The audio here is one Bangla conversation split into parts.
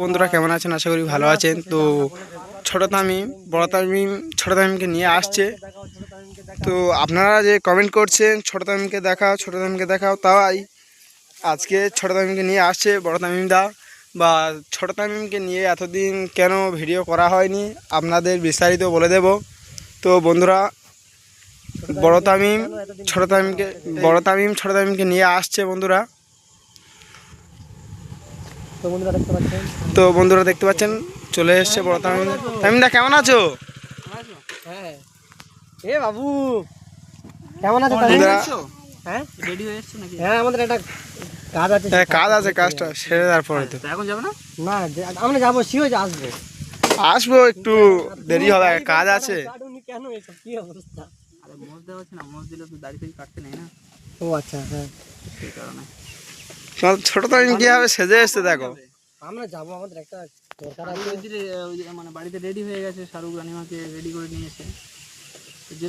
বন্ধুরা কেমন আছেন? আশা করি ভালো আছেন। তো ছোট তামিম, বড় তামিম, ছোট তামিমকে নিয়ে আসছে। তো আপনারা যে কমেন্ট করছেন, ছোট তামিমকে দেখাও, ছোট তামিমকে দেখাও। তাই আজকে ছোট তামিমকে নিয়ে আসছে বড় তামিম দা। বা ছোট তামিমকে নিয়ে এতদিন কেন ভিডিও করা হয়নি, আপনাদের বিস্তারিত বলে দেব। তো বন্ধুরা, বড় তামিম, ছোট তামিমকে, বড় তামিম, ছোট তামিমকে নিয়ে আসছে বন্ধুরা। তো বন্ধুরা দেখতে পাচ্ছেন তো বন্ধুরা দেখতে পাচ্ছেন চলে এসছে বড় তামিম। তামিমদা কেমন আছো? হ্যাঁ। এ বাবু কেমন আছো বন্ধুরা হ্যাঁ? রেডি হয়ে এসছো নাকি? হ্যাঁ আমাদের একটা কাজ আছে হ্যাঁ, কাজ আছে কাজটা সেরে তারপরে তো। এখন যাবে না? না আমরা যাব আসব। আসব একটু দেরি হবে কাজ আছে। কেন এসব? কি অবস্থা? আরে মোজ দেওয়া হচ্ছে না মোজ দিলে তো দাড়ি ফাড়ি কাটতে নেই না। ও আচ্ছা হ্যাঁ। সেই কারণে। তোমার ছোট তামিম কীভাবে সেজে এসছে দেখো। আমরা যাব আমাদের একটা দরকার আছে। মানে বাড়িতে রেডি হয়ে গেছে শাহরুখ রানিমাকে রেডি করে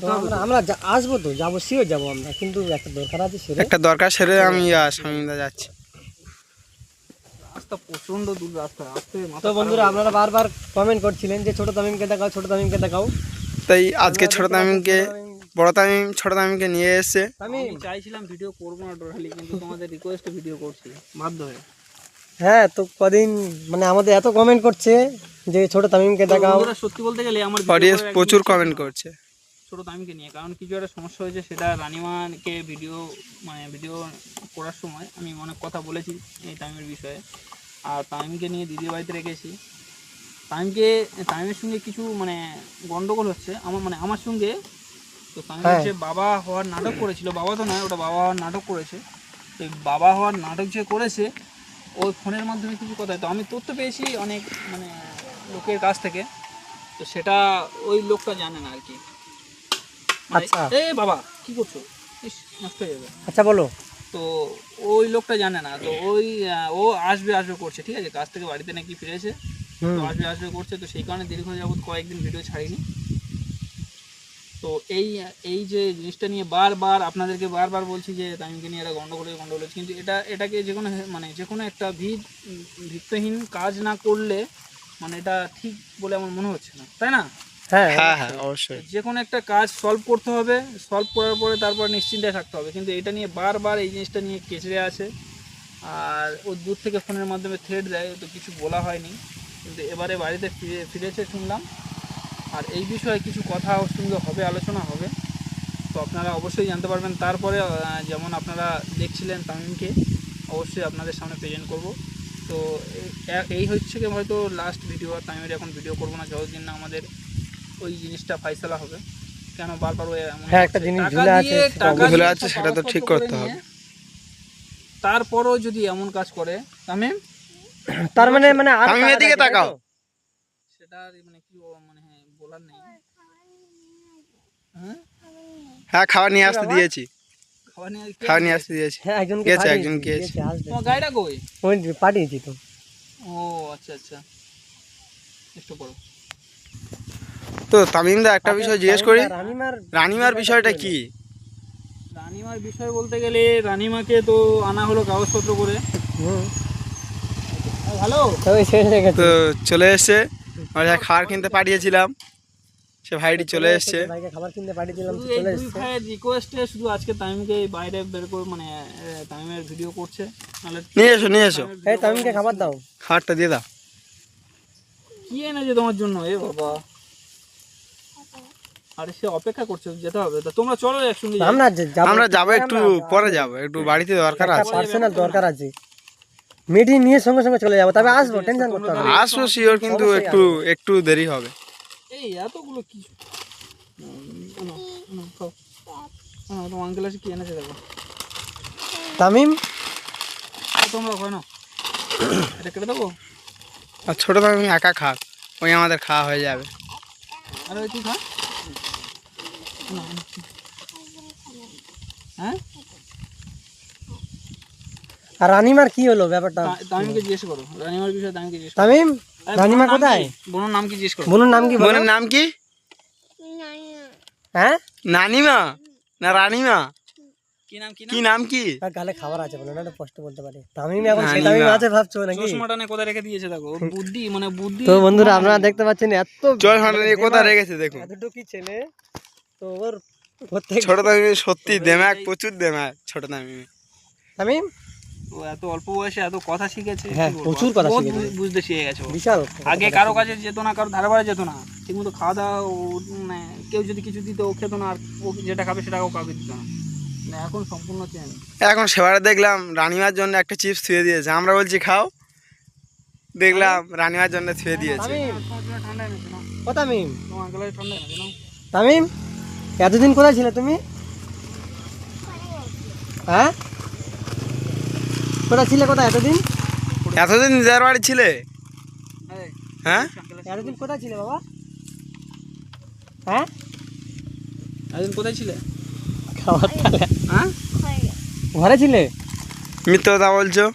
হবে আমরা আমরা যা- আসব তো যাব যাব আমরা কিন্তু একটা দরকার আছে সেটা একটা দরকার সেরে আমি আর শামিমদা যাচ্ছি। রাস্তা প্রচণ্ড দূর রাস্তা আসতে তো বন্ধুরা আপনারা বারবার কমেন্ট করছিলেন যে ছোট তামিমকে দেখাও ছোট তামিমকে দেখাও। তাই আজকে ছোট তামিমকে বড় তামিম ছোট তামিমকে নিয়ে এসছে। আমি চাইছিলাম ভিডিও করব না টোটালি কিন্তু তোমাদের রিকোয়েস্টে ভিডিও করছি। বাধ্য হয়ে। হ্যাঁ তো কদিন মানে আমাদের এত কমেন্ট করছে যে ছোট তামিমকে দেখাও। সত্যি বলতে গেলে আমার অডিয়েন্স প্রচুর কমেন্ট করছে। ছোট তামিমকে নিয়ে কারণ কিছু একটা সমস্যা হয়েছে সেটা রানিমাকে ভিডিও মানে ভিডিও করার সময় আমি অনেক কথা বলেছি এই তামিমের বিষয়ে। আর তামিমকে নিয়ে দিদির বাড়িতে রেখেছি। তামিমকে তামিমের সঙ্গে কিছু মানে গন্ডগোল হচ্ছে। আমার মানে আমার সঙ্গে তো তামিম হ্যাঁ। হচ্ছে বাবা হওয়ার নাটক করেছিল বাবা তো নয় ওটা বাবা হওয়ার নাটক করেছে। তো বাবা হওয়ার নাটক যে করেছে ওই ফোনের মাধ্যমে কিছু কথা তো আমি তথ্য পেয়েছি অনেক মানে লোকের কাছ থেকে। তো সেটা ওই লোকটা জানে না আর কি। মানে, আচ্ছা। এ বাবা কি করছ? ইস, নষ্ট হয়ে যাবে। আচ্ছা বলো। তো ওই লোকটা জানে না। তো ওই ও আসবে আসবে করছে ঠিক আছে? কাজ থেকে বাড়িতে নাকি ফিরেছে। তো আসবে আসবে করছে। তো সেই কারণে দীর্ঘ যাবত কয়েকদিন ভিডিও ছাড়িনি। তো এই এই যে জিনিসটা নিয়ে বারবার আপনাদেরকে বারবার বলছি যে তামিমকে নিয়ে একটা গন্ডগোল গন্ডগোল হয়েছে। কিন্তু এটা এটাকে যে কোনো মানে যে কোনো একটা ভিত ভিত্তহীন কাজ না করলে মানে এটা ঠিক বলে আমার মনে হচ্ছে না তাই না হ্যাঁ হ্যাঁ হ্যাঁ অবশ্যই যে কোনো একটা কাজ সলভ করতে হবে সলভ করার পরে তারপর নিশ্চিন্তায় থাকতে হবে কিন্তু এটা নিয়ে বারবার এই জিনিসটা নিয়ে কেচড়ে আছে আর ও দূর থেকে ফোনের মাধ্যমে থ্রেড দেয় তো কিছু বলা হয়নি কিন্তু এবারে বাড়িতে ফিরে ফিরেছে শুনলাম আর এই বিষয়ে কিছু কথা ওর সঙ্গে হবে আলোচনা হবে। তো আপনারা অবশ্যই জানতে পারবেন। তারপরে যেমন আপনারা দেখছিলেন তামিমকে অবশ্যই আপনাদের সামনে প্রেজেন্ট করব। তো এই হচ্ছে কি হয়তো লাস্ট ভিডিও আর তামিমের এখন ভিডিও করব না যতদিন না আমাদের ওই জিনিসটা ফাইসলা হবে। কেন বারবার ওই এমন হ্যাঁ, একটা জিনিস ঝুলে আছে, ঝুলে আছে, সেটা তো ঠিক করতে হবে। তারপরও যদি এমন কাজ করে তামিম? তার মানে মানে আর তামিম টাকা এদিকে তাকাও। সেটা মানে কি বলার নেই। হ্যাঁ হ্যাঁ খাওয়া নিয়ে আসতে দিয়েছি। খাওয়া নিয়ে আসতে দিয়েছি? হ্যাঁ একজনকে গেছে, একজন গেছে। তোমার গাড়িটা কই? ওই পাঠিয়েছি তো। ও আচ্ছা আচ্ছা। একটু পড়ো। তো তামিমদা একটা বিষয় জিজ্ঞেস করি। রানিমার রানিমার বিষয়টা কি রানিমার বিষয় বলতে গেলে রানিমাকে তো আনা হলো কাগজপত্র করে। ভালো? হয়ে গেছে। তো চলে এসছে। খাবার কিনতে পাঠিয়েছিলাম। সে ভাইটি চলে এসছে। ভাইকে খাবার কিনতে তো এই চলে এসছে। ভাইয়ের রিকোয়েস্টে শুধু আজকে তামিমকে বাইরে বের করে মানে তামিমের ভিডিও করছে। নিয়ে এসো নিয়ে এসো। এই তামিমকে খাবার দাও। খাবারটা দিয়ে দাও। কি এনেছে তোমার জন্য? এ বাবা। আরে সে অপেক্ষা করছে যেতে হবে। তা তোমরা চলো একসঙ্গে আমরা আমরা যাব একটু পরে যাব। একটু বাড়িতে দরকার আছে। পার্সোনাল দরকার আছে। মিটিং নিয়ে সঙ্গে সঙ্গে চলে যাব তবে আসব টেনশন করতে হবে। আসব শিওর কিন্তু একটু একটু দেরি হবে। এই এতগুলো কি? তোমার আঙ্কেল কি এনেছে দেখো। তামিম? তোমরা। এটা কেটে দেবো? আর ছোটো তামিম একা খাক ওই আমাদের খাওয়া হয়ে যাবে। আর ওই তুই খা। হ্যাঁ? আর রানিমার কি হলো ব্যাপারটা? তামিমকে জিজ্ঞেস করো। রানিমার বিষয়ে তামিমকে জিজ্ঞেস তামিম? রানিমা কোথায়? বোনের নাম কি জিজ্ঞেস করো। বোনের নাম কি বোনের নাম কি? হ্যাঁ? নানিমা? না রানিমা? কি নাম কি কি নাম নাম কি? আর গালে খাবার আছে বলে না স্পষ্ট বলতে পারে। তামিম এখন না, তামিম আছে ভাবছ নাকি? চশমাটা কোথায় রেখে দিয়েছে দেখো? বুদ্ধি মানে বুদ্ধি। তো বন্ধুরা আপনারা দেখতে পাচ্ছেন এত কোথায় রেখেছে দেখুন। এতটুকু ছেলে? তো ওর ছোট তামিম সত্যি দেমাক প্রচুর দেমাক ছোট তামিম। তামিম? ও এত অল্প বয়সে এত কথা শিখেছে হ্যাঁ, প্রচুর কথা শিখেছে। বুঝতে শিখে গেছে বিশাল আগে কারও কাছে যেত না কারও ধারে বাড়ে যেত না। ঠিকমতো খাওয়া দাওয়া ও মানে কেউ যদি কিছু দিত ও খেত না আর ও যেটা খাবে সেটা ও কাউকে দিত না। মানে এখন সম্পূর্ণ চেঞ্জ এখন সেবারে দেখলাম রানিমার জন্য একটা চিপস থুয়ে দিয়েছে। আমরা বলছি খাও। দেখলাম রানিমার জন্য থুয়ে দিয়েছে। ঠান্ডা ও তামিম। তামিম এতদিন কোথায় ছিলে তুমি? হ্যাঁ? কোথায় ছিলে কোথায় এতদিন? এতদিন নিজের বাড়ি ছিলে? হ্যাঁ? এতদিন কোথায় ছিলে বাবা? হ্যাঁ? একদিন কোথায় ছিলে? খাবার তাহলে হ্যাঁ? ঘরে ছিলে? মিথ্যে কথা বলছো?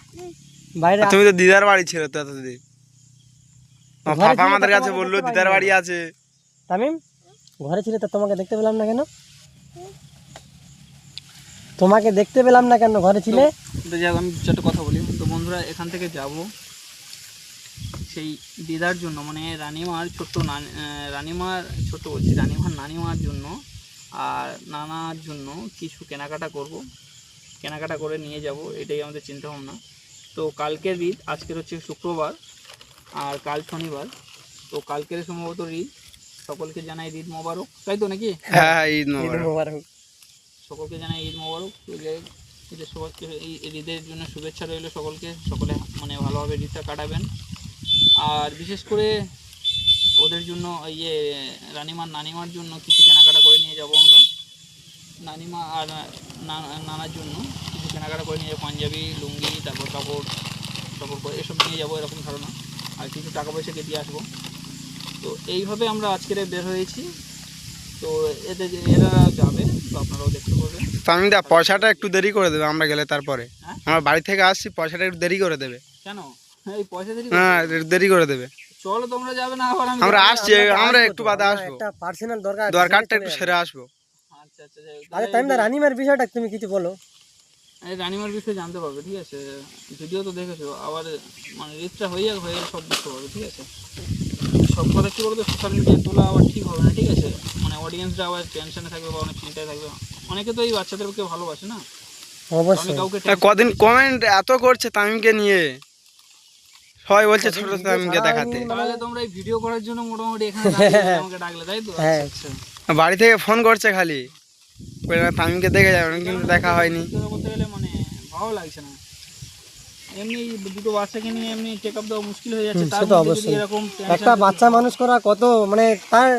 বাইরে তুমি তো দিদার বাড়ি ছিল তো এতদিন। পাপা আমাদের কাছে বলল দিদার বাড়ি আছে। তামিম ঘরে ছিলে তো তোমাকে দেখতে পেলাম না কেন? তোমাকে দেখতে পেলাম না কেন? ঘরে ছিলে? তো যাক আমি চারটে কথা বলি। তো বন্ধুরা এখান থেকে যাব সেই দিদার জন্য মানে রানিমার ছোট্ট রানিমার ছোট বলছি রানিমার নানিমার জন্য আর নানার জন্য কিছু কেনাকাটা করব। কেনাকাটা করে নিয়ে যাব এটাই আমাদের চিন্তা ভাবনা তো কালকের ঈদ আজকের হচ্ছে শুক্রবার আর কাল শনিবার। তো কালকের সম্ভবত ঈদ। সকলকে জানাই ঈদ মোবারক। তাই তো নাকি? হ্যাঁ ঈদ মোবারক। মোবারক। সকলকে জানাই ঈদ মোবারক। যাই ঈদের সবাইকে এই ঈদের জন্য শুভেচ্ছা রইল সকলকে। সকলে মানে ভালোভাবে ঈদটা কাটাবেন। আর বিশেষ করে ওদের জন্য ইয়ে রানিমার নানিমার জন্য কিছু কেনাকাটা করে নিয়ে যাব আমরা। নানিমা আর নানার জন্য কিছু কেনাকাটা করে নিয়ে যাব। পাঞ্জাবি, লুঙ্গি, তারপর কাপড় করে এসব নিয়ে যাব এরকম ধারণা। আর কিছু টাকা পয়সাকে দিয়ে আসব। তো এইভাবে আমরা আজকের বের হয়েছি। তো যে- এরা যাবে তো আপনারাও দেখতে পাবেন তামিম দা পয়সাটা একটু দেরি করে দেবে আমরা গেলে তারপরে। হ্যাঁ? আমরা বাড়ি থেকে আসছি পয়সাটা একটু দেরি করে দেবে। কেন? এই পয়সা দেরি হ্যাঁ দেরি করে দেবে। চলো তোমরা যাবে না আবার আমরা আসছি আমরা একটু বাদে আসব। একটা পার্সোনাল দরকার দরকারটা একটু সেরে আসব। আচ্ছা আচ্ছা। আরে দা রানিমার বিষয়টা তুমি কিছু বলো। এই রানিমার বিষয়ে জানতে পারবে ঠিক আছে? ভিডিও তো দেখেছ আবার মানে রিচটা হয়ে যাক হয়ে সব বুঝতে পারবে ঠিক আছে? সব কথা কী বলতো সোশ্যাল মিডিয়ায় তোলা আবার ঠিক হবে না ঠিক আছে? মানে অডিয়েন্সরা আবার টেনশনে থাকবে বা অনেক চিন্তায় থাকবে। অনেকে তো এই বাচ্চাদেরকে ভালোবাসে না? অবশ্যই। কদিন কমেন্ট এত করছে তামিমকে নিয়ে? সবাই বলছে ছোট তামিমকে দেখাতে। তাহলে তোমরা এই ভিডিও করার জন্য মোটামুটি এখানে আমাকে ডাকলে তাই তো? হ্যাঁ। আচ্ছা আচ্ছা। বাড়ি থেকে ফোন করছে খালি। তামিমকে দেখে যাবেন কিন্তু দেখা হয়নি। গেলে মানে ভালো লাগছে না। এমনি দুটো বাচ্চাকে নিয়ে এমনি চেক আপ দেওয়া মুশকিল হয়ে যাচ্ছে তার তো মধ্যে যদি অবশ্যই। এরকম একটা বাচ্চা মানুষ করা কত মানে তার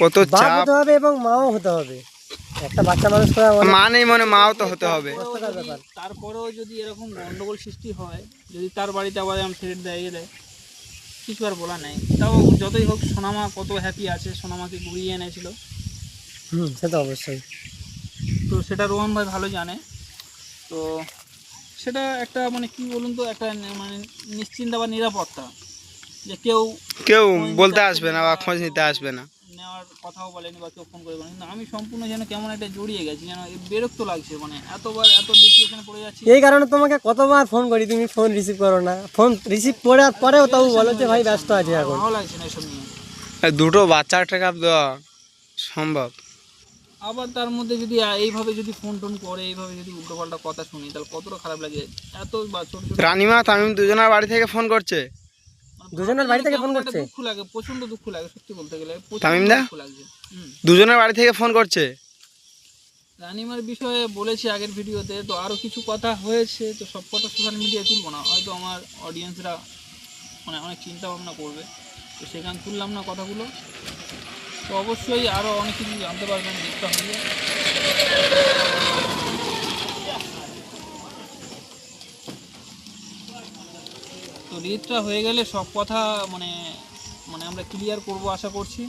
কত চাপ। হতে হবে এবং মাও হতে হবে। একটা বাচ্চা মানুষ করা মা নেই মনে মাও তো হতে হবে। ব্যাপার তারপরেও যদি এরকম গন্ডগোল সৃষ্টি হয় যদি তার বাড়িতে আবার এরকম থ্রেট দেয় ইয়ে দেয় কিছু আর বলা নেই। তাও যতই হোক সোনামা কত হ্যাপি আছে সোনামাকে ঘুরিয়ে এনেছিল। হুম সে তো অবশ্যই। তো সেটা রোহন ভাই ভালো জানে। তো সেটা একটা মানে কি বলুন তো একটা মানে নিশ্চিন্তা বা নিরাপত্তা যে কেউ কেউ বলতে আসবে না বা খোঁজ নিতে আসবে না। নেওয়ার কথাও বলেনি বা কেউ ফোন করে বলেনি। কিন্তু আমি সম্পূর্ণ যেন কেমন একটা জড়িয়ে গেছি যেন বিরক্ত লাগছে মানে এতবার এত ডিপ্রেশনে পড়ে যাচ্ছি। এই কারণে তোমাকে কতবার ফোন করি তুমি ফোন রিসিভ করো না। ফোন রিসিভ করার পরেও তাও বলো যে ভাই ব্যস্ত আছি আর এখন। ভালো লাগছে না এসব নিয়ে। এই দুটো বাচ্চার টেক দেওয়া সম্ভব? আবার তার মধ্যে যদি এইভাবে যদি ফোন টোন করে এইভাবে যদি উল্টোপাল্টা কথা শুনি তাহলে কতটা খারাপ লাগে? এত রানিমা তামিম দুজনের বাড়ি থেকে ফোন করছে? মানে দুজনের বাড়ি থেকে ফোন করছে? দুঃখ লাগে প্রচণ্ড দুঃখ লাগে সত্যি বলতে গেলে। তামিম দা? লাগছে। দুজনের বাড়ি থেকে ফোন করছে? রানিমার বিষয়ে বলেছি আগের ভিডিওতে তো আরও কিছু কথা হয়েছে তো সব কথা সোশ্যাল মিডিয়ায় তুলবো না। হয়তো আমার অডিয়েন্সরা মানে অনেক চিন্তা ভাবনা করবে। তো সেখানে তুললাম না কথাগুলো। তো অবশ্যই আরও অনেক কিছু জানতে পারবেন, দেখতে তো রিদটা হয়ে গেলে সব কথা মানে মানে আমরা ক্লিয়ার করব আশা করছি।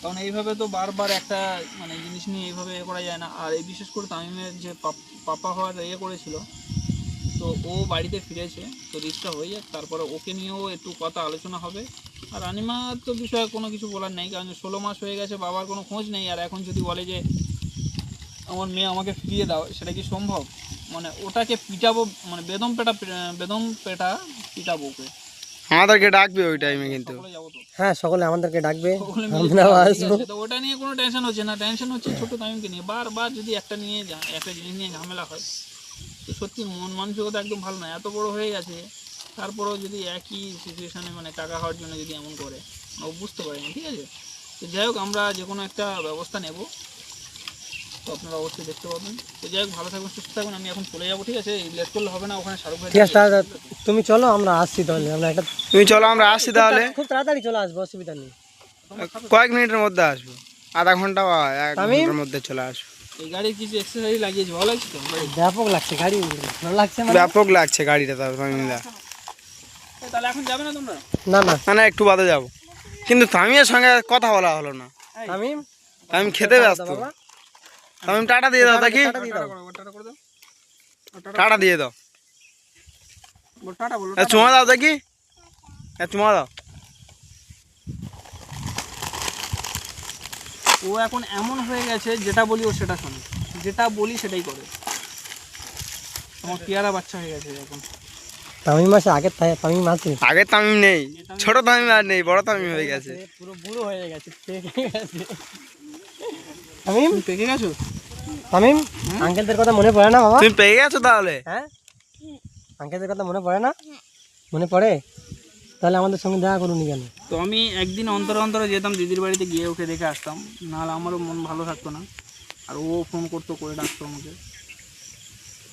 কারণ এইভাবে তো বারবার একটা মানে জিনিস নিয়ে এইভাবে করা যায় না। আর এই বিশেষ করে তামিমের যে পাপা হওয়ার ইয়ে করেছিল তো ও বাড়িতে ফিরেছে তো রিস্কটা হয়ে যাক তারপরে ওকে নিয়েও একটু কথা আলোচনা হবে। আর রানিমার তো বিষয়ে কোনো কিছু বলার নেই কারণ ষোলো মাস হয়ে গেছে বাবার কোনো খোঁজ নেই আর এখন যদি বলে যে আমার মেয়ে আমাকে ফিরিয়ে দাও সেটা কি সম্ভব? মানে ওটাকে পিটাবো মানে বেদম পেটা বেদম পেটা পিটাবো ওকে। আমাদেরকে ডাকবে ওই টাইমে কিন্তু। হ্যাঁ সকলে আমাদেরকে ডাকবে। আমরাও আসব। ওটা নিয়ে কোনো টেনশন হচ্ছে না টেনশন হচ্ছে ছোট তামিমকে নিয়ে। বারবার যদি একটা নিয়ে একটা জিনিস নিয়ে ঝামেলা হয় তো সত্যি মন মানসিকতা একদম ভালো না এত বড় হয়ে গেছে তারপরেও যদি একই সিচুয়েশানে মানে টাকা হওয়ার জন্য যদি এমন করে ও বুঝতে পারেনি ঠিক আছে? তো যাই হোক আমরা যে কোনো একটা ব্যবস্থা নেব। তো আপনারা অবশ্যই দেখতে পাবেন। তো যাই হোক ভালো থাকবেন সুস্থ থাকবেন। আমি এখন চলে যাব ঠিক আছে? লেট করলে হবে না ওখানে শাহরুখ ভাই ঠিক আছে তুমি চলো আমরা আসছি তাহলে। আমরা একটা তুমি চলো আমরা আসছি তাহলে। খুব তাড়াতাড়ি চলে আসব অসুবিধা নেই। কয়েক মিনিটের মধ্যে আসব। আধা ঘণ্টা বা এক? ঘণ্টার মধ্যে চলে আসব। এই গাড়ির কিছু লাগিয়েছি ভালো লাগছে তো? ব্যাপক লাগছে গাড়ি ভালো লাগছে মানে? ব্যাপক লাগছে গাড়িটা তার তামিমদা তাহলে এখন যাবে না তোমরা? না না। না না একটু বাদে যাব। কিন্তু তামিমের সঙ্গে কথা বলা হলো না। আমি তামিম? খেতে ব্যস্ত। তামিম টাটা দিয়ে দাও দেখি। টাটা দিয়ে দাও। টাটা করে দাও। টাটা দিয়ে দাও। বল টাটা বলো এ, চুমা দাও দেখি। এ, চুমা দাও। ও এখন এমন হয়ে গেছে যেটা বলি ও সেটা শোনে। যেটা বলি সেটাই করে। তোমার পেয়ারা বাচ্চা হয়ে গেছে এখন। তামিম মাসে আগের থাকে তামিম আছে? আগে তামিম নেই। ছোট তামিম আর নেই বড় তামিম হয়ে গেছে। পুরো বুড়ো হয়ে গেছে পেকে গেছে। তামিম? পেকে গেছো? তামিম আঙ্কেলদের কথা মনে পড়ে না বাবা? তুমি পেয়ে গেছো তাহলে? হ্যাঁ? আঙ্কেলদের কথা মনে পড়ে না? মনে পড়ে? তাহলে আমাদের সঙ্গে দেখা করুন কেন তো আমি একদিন অন্তর অন্তরে যেতাম দিদির বাড়িতে গিয়ে ওকে দেখে আসতাম। নাহলে আমারও মন ভালো থাকতো না। আর ও ফোন করতো, করে ডাকতো আমাকে।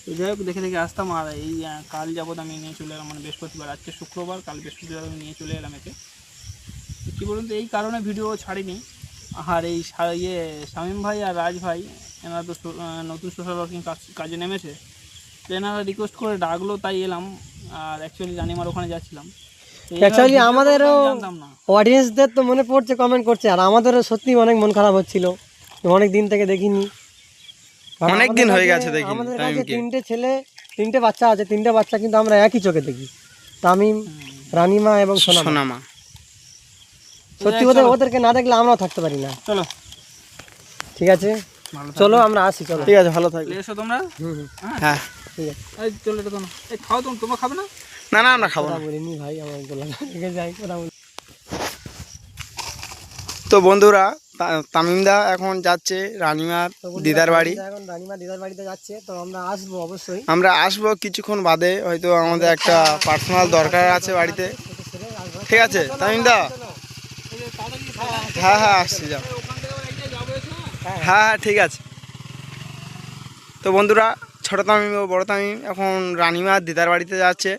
তো যাই হোক, দেখে দেখে আসতাম। আর এই কাল যাবত আমি নিয়ে চলে এলাম মানে বৃহস্পতিবার, আজকে শুক্রবার, কাল বৃহস্পতিবার আমি নিয়ে চলে এলাম একে। কী বলুন তো, এই কারণে ভিডিও ছাড়িনি। আর এই ইয়ে শামীম ভাই আর রাজ ভাই, এনারা তো নতুন সোশ্যাল ওয়ার্কিং কাজে নেমেছে। তো এনারা রিকোয়েস্ট করে ডাকলো, তাই এলাম। আর অ্যাকচুয়ালি রানিমার ওখানে যাচ্ছিলাম। Video আমাদেরও- অডিয়েন্সদের তো মনে পড়ছে কমেন্ট করছে। আর আমাদেরও সত্যি অনেক মন খারাপ হচ্ছিল। অনেক দিন থেকে দেখিনি। অনেক দিন হয়ে গেছে দেখিনি আমাদের কাছে তিনটে ছেলে তিনটে বাচ্চা আছে। তিনটে বাচ্চা কিন্তু আমরা একই চোখে দেখি। তামিম রানিমা এবং সোনামা। সত্যি ওদের ওদেরকে না দেখলে আমরাও থাকতে পারি না। চলো। ঠিক আছে? চলো আমরা আসি চলো। ঠিক আছে ভালো থাকবে এসো তোমরা? হ্যাঁ। ঠিক আছে। এই চলো এটা তো না এই খাও তোমরা খাবে না? না না আমরা খাব না। বলিনি ভাই আমার গলা যাই কথা বলি তো বন্ধুরা তামিমদা এখন যাচ্ছে রানিমার দিদার বাড়ি। এখন রানিমা দিদার বাড়িতে যাচ্ছে তো আমরা আসব অবশ্যই। আমরা আসব কিছুক্ষণ বাদে হয়তো আমাদের একটা পার্সোনাল দরকার আছে বাড়িতে। ঠিক আছে তামিমদা। হ্যাঁ হ্যাঁ আসছি যাও। হ্যাঁ হ্যাঁ ঠিক আছে। তো বন্ধুরা ছোট তামিম ও বড় তামিম এখন রানিমার দিদার বাড়িতে যাচ্ছে।